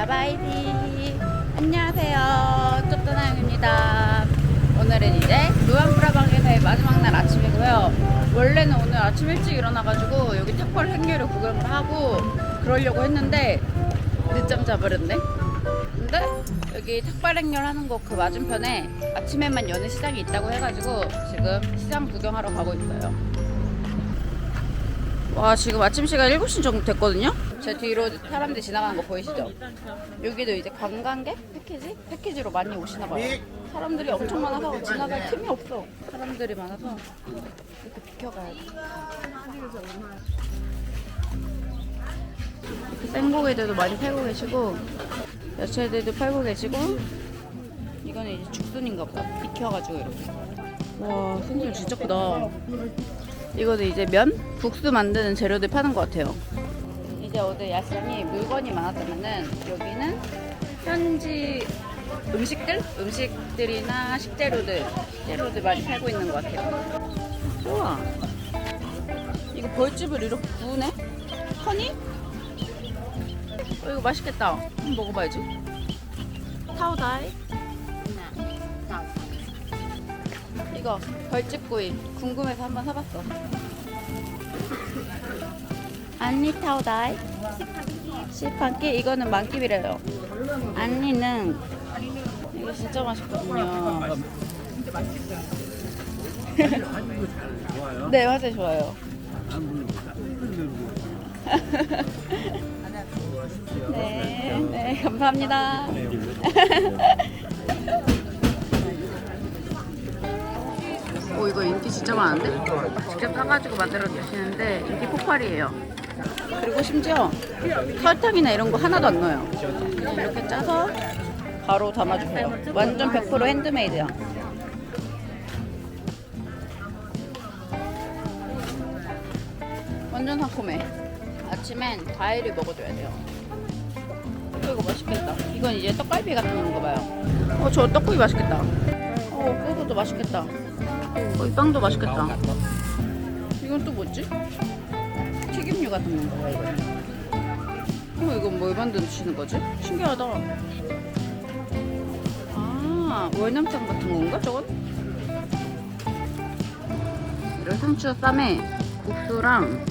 라바이디. 안녕하세요. 쫓도나영입니다. 오늘은 이제 루안프라방에서의 마지막 날 아침이고요. 원래는 오늘 아침 일찍 일어나가지고 여기 탁벌 행렬을 구경을 하고 그러려고 했는데 늦잠 자버렸네. 근데 여기 탁발 행렬 하는 곳 그 맞은편에 아침에만 여는 시장이 있다고 해가지고 지금 시장 구경하러 가고 있어요 와 지금 아침 시간 7시 정도 됐거든요? 제 뒤로 사람들이 지나가는 거 보이시죠? 여기도 이제 관광객 패키지? 패키지로 많이 오시나 봐요. 사람들이 엄청 많아서 지나갈 틈이 없어. 사람들이 많아서 이렇게 비켜가야 돼. 생고기들도 많이 팔고 계시고 야채들도 팔고 계시고 이거는 이제 죽순인가 보다. 익혀가지고 이렇게. 와 생선 진짜 크다 이거는 이제 면? 국수 만드는 재료들 파는 것 같아요 이제 어제 야시장이 물건이 많았다면은 여기는 현지 음식들? 음식들이나 식재료들 식재료들 많이 팔고 있는 것 같아요 우와 이거 벌집을 이렇게 구우네? 허니? 어, 이거 맛있겠다. 한번 먹어봐야지. 타오다이. 이거 벌집구이 궁금해서 한번 사봤어. 안니 타오다이. 시판끼 이거는 만끼비래요. 안니는 이거 진짜 맛있거든요. 네, 맞아요, 좋아요. 네, 네, 감사합니다. 오, 이거 인기 진짜 많은데? 직접 사가지고 만들어 주시는데 인기 폭발이에요. 그리고 심지어 설탕이나 이런 거 하나도 안 넣어요. 이렇게 짜서 바로 담아주세요. 완전 100% 핸드메이드야. 완전 상콤해. 아침엔 과일을 먹어줘야 돼요. 어, 이거 맛있겠다. 이건 이제 떡갈비 같은 건가 봐요. 어, 저 떡국이 맛있겠다. 어, 소스도 맛있겠다. 어, 이 빵도 맛있겠다. 이건 또 뭐지? 튀김류 같은 건가 이거는. 어, 이건 뭘 만드시는 거지? 신기하다. 아, 월남쌈 같은 건가, 저건? 이런 상추 쌈에 국수랑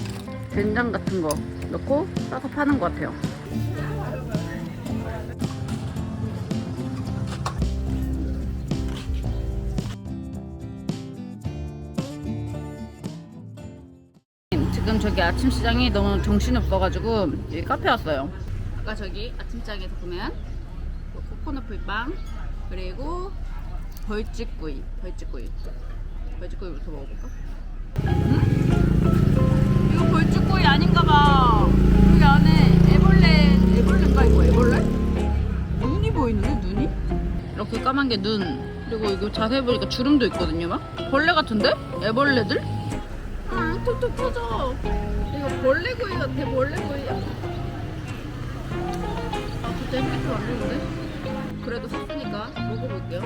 된장 같은 거 넣고 싸서 파는 것 같아요. 지금 저기 아침 시장이 너무 정신이 없어가지고 여기 카페 왔어요. 아까 저기 아침장에서 보면 뭐 코코넛 풀빵 그리고 벌집구이, 벌집구이, 벌집구이부터 먹어볼까? 음? 이거 벌집구이 아닌가봐. 여기 안에 애벌레, 애벌레인가 이거 애벌레? 눈이 보이는데 눈이? 이렇게 까만 게 눈. 그리고 이거 자세히 보니까 주름도 있거든요, 막. 벌레 같은데? 애벌레들? 아, 톡톡 터져. 이거 벌레구이 같아, 벌레구이야. 아, 진짜 햇빛도 안 좋은데? 그래도 샀으니까 먹어볼게요.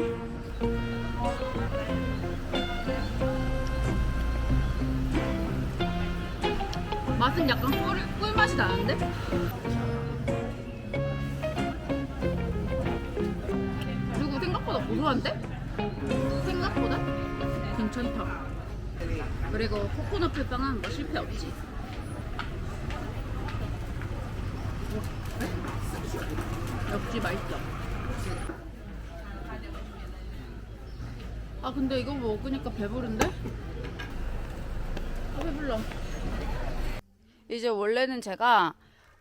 맛은 약간 꿀, 꿀맛이 나는데? 그리고 생각보다 고소한데? 생각보다? 괜찮다. 그리고 코코넛 풀빵은 뭐 실패 없지. 역시 맛있어. 아 근데 이거 먹으니까 배부른데? 아 배불러. 이제 원래는 제가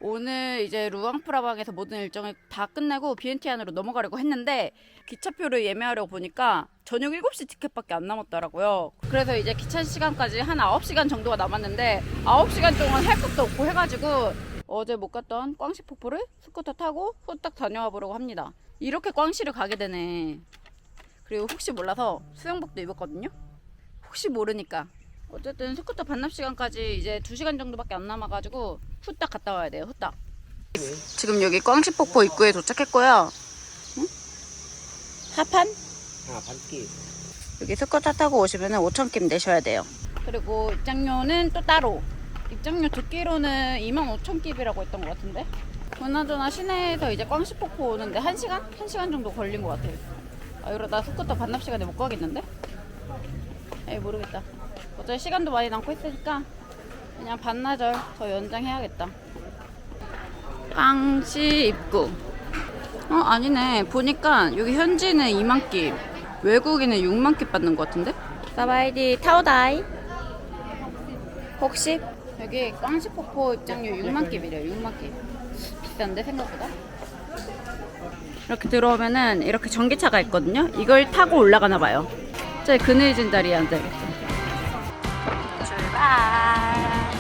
오늘 이제 루앙프라방에서 모든 일정을 다 끝내고 비엔티안으로 넘어가려고 했는데 기차표를 예매하려고 보니까 저녁 7시 티켓밖에 안 남았더라고요. 그래서 이제 기차 시간까지 한 9시간 정도가 남았는데 9시간 동안 할 것도 없고 해가지고 어제 못 갔던 꽝시 폭포를 스쿠터 타고 후딱 다녀와 보려고 합니다. 이렇게 꽝시를 가게 되네. 그리고 혹시 몰라서 수영복도 입었거든요. 혹시 모르니까 어쨌든 스쿠터 반납 시간까지 이제 2시간 정도밖에 안 남아가지고 후딱 갔다 와야 돼요. 후딱. 지금 여기 꽝시폭포 입구에 도착했고요. 응? 하판? 아, 반끼. 여기 스쿠터 타고 오시면 5,000kim 내셔야 돼요. 그리고 입장료는 또 따로. 입장료 듣기로는 25,000킵이라고 했던 것 같은데. 그나저나 시내에서 이제 꽝시폭포 오는데 1시간? 1시간 정도 걸린 것 같아. 아, 이러다 스쿠터 반납 시간에 못 가겠는데? 에이, 모르겠다. 어차피 시간도 많이 남고 있으니까 그냥 반나절 더 연장해야겠다. 꽝시 입구. 어, 아니네. 보니까 여기 현지는 2만 끼, 외국인은 6만 끼 받는 것 같은데? 사바이디 타오다이. 혹시? 여기 꽝시 폭포 입장료 6만 끼이래요 6만 끼. 비싼데 생각보다? 이렇게 들어오면은 이렇게 전기차가 있거든요. 이걸 타고 올라가나 봐요. 저기 그늘진 자리에 앉아야겠어. 출발.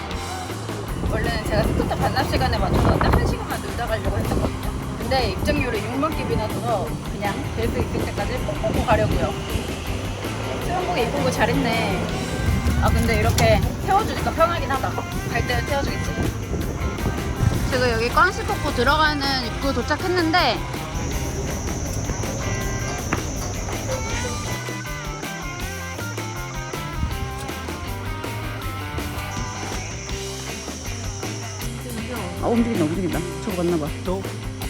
원래는 제가 스쿠터 반납 시간에 맞춰서 딱 한 시간만 놀다 가려고 했었거든요. 근데 입장료를 6만 끼비나 줘서 그냥 될 수 있을 때까지 꼭 보고 가려고요. 수영복 입은 거 잘했네. 아 근데 이렇게 태워주니까 편하긴 하다. 갈 때는 태워주겠지. 지금 여기 꽝시폭포 들어가는 입구 도착했는데 아 움직인다 움직인다. 저거 맞나봐.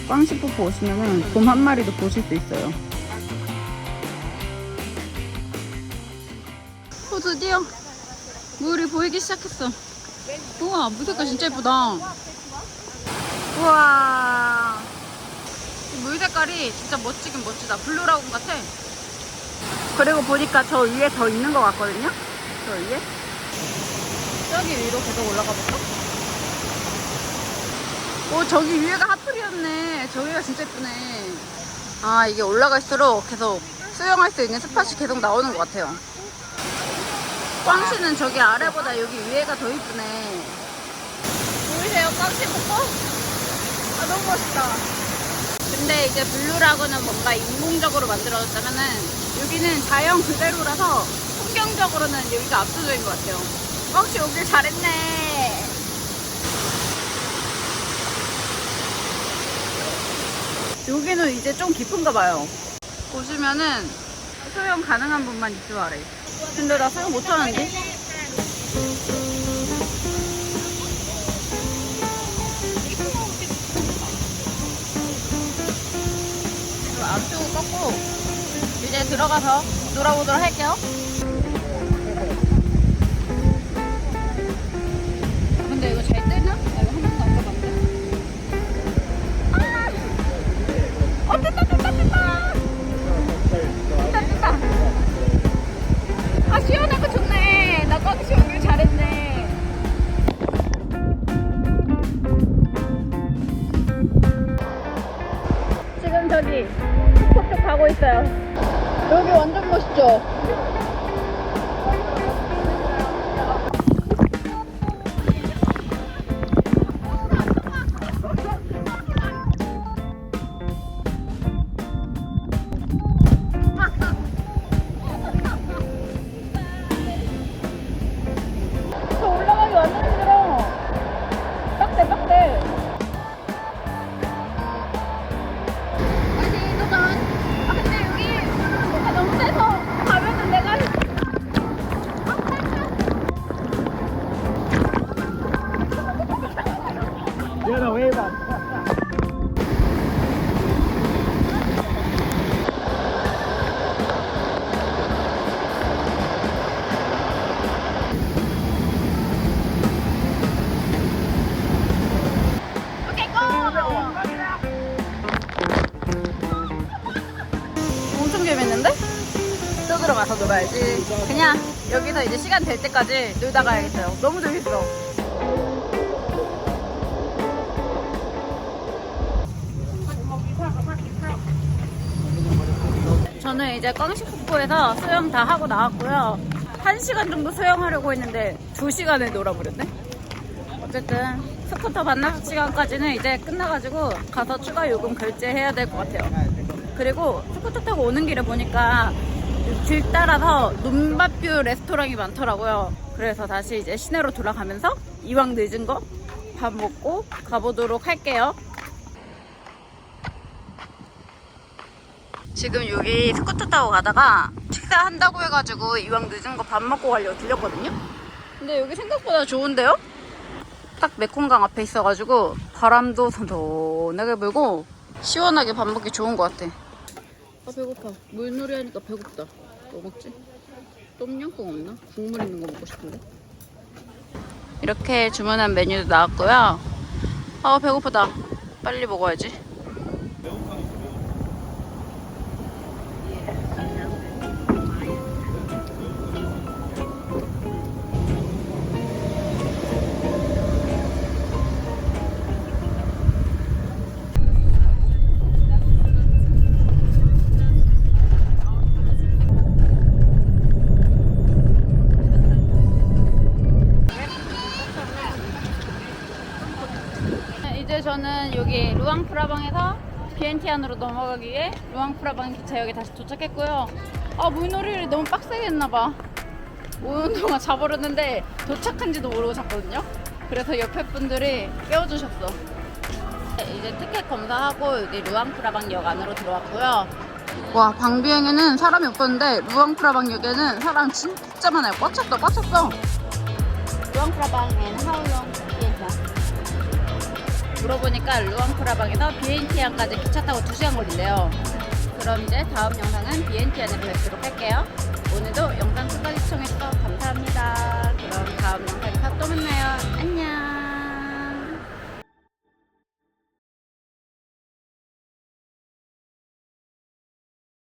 꽝시 폭포 오시면은 곰 한 마리도 보실 수 있어요. 어 드디어. 물이 보이기 시작했어. 우와 물 색깔 진짜 예쁘다. 우와. 이물 색깔이 진짜 멋지긴 멋지다. 블루라군 같아. 그리고 보니까 저 위에 더 있는 것 같거든요? 저 위에? 저기 위로 계속 올라가 볼까? 오 저기 위에가 하플이었네. 저기가 진짜 예쁘네. 아 이게 올라갈수록 계속 수영할 수 있는 스팟이 계속 나오는 것 같아요. 꽝시는 저기 아래보다 여기 위에가 더 이쁘네. 보이세요? 꽝시 폭포? 아 너무 멋있다. 근데 이제 블루라고는 뭔가 인공적으로 만들어졌다면은 여기는 자연 그대로라서 풍경적으로는 여기가 압도적인 것 같아요. 꽝시 오길 잘했네 여기는 이제 좀 깊은가 봐요. 보시면은 수영 가능한 분만 이쪽 아래. 근데 나 수영 못하는데? 앞쪽을 꺾고 이제 들어가서 놀아보도록 할게요. 시원하고 좋네. 나 꽝시 오길 잘했네. 지금 저기 북쪽 가고 있어요. 여기 완전 멋있죠? 오케이, 고! 엄청 재밌는데? 또 들어가서 놀아야지. 그냥 여기서 이제 시간 될 때까지 놀다 가야겠어요. 너무 재밌어. 저는 이제 꽝시폭포에서 수영 다 하고 나왔고요. 한 시간 정도 수영하려고 했는데 두 시간을 놀아버렸네. 어쨌든 스쿠터 반납 시간까지는 이제 끝나가지고 가서 추가 요금 결제해야 될 것 같아요. 그리고 스쿠터 타고 오는 길에 보니까 길 따라서 눈밭뷰 레스토랑이 많더라고요. 그래서 다시 이제 시내로 돌아가면서 이왕 늦은 거 밥 먹고 가보도록 할게요. 지금 여기 스쿠터 타고 가다가 식사한다고 해가지고 이왕 늦은 거 밥 먹고 가려고 들렸거든요. 근데 여기 생각보다 좋은데요? 딱 메콩강 앞에 있어가지고 바람도 선선하게 불고 시원하게 밥 먹기 좋은 것 같아. 아 배고파. 물놀이 하니까 배고프다. 뭐 먹지? 똠양꿍 없나? 국물 있는 거 먹고 싶은데. 이렇게 주문한 메뉴도 나왔고요. 아 배고프다. 빨리 먹어야지. 여기 루앙프라방에서 비엔티안으로 넘어가기 위해 루앙프라방 기차역에 다시 도착했고요. 아 물놀이를 너무 빡세게 했나봐. 오는 동안 자버렸는데 도착한지도 모르고 잤거든요. 그래서 옆에 분들이 깨워주셨어. 이제 티켓 검사하고 여기 루앙프라방역 안으로 들어왔고요. 와 방비행에는 사람이 없었는데 루앙프라방역에는 사람 진짜 많아요. 꽉 찼어, 꽉 찼어. 하울롱 비엔티안. 물어보니까 루앙프라방에서 비엔티안까지 기차 타고 2시간 걸린대요. 그럼 이제 다음 영상은 비엔티안에서 뵙도록 할게요. 오늘도 영상 끝까지 시청해주셔서 감사합니다.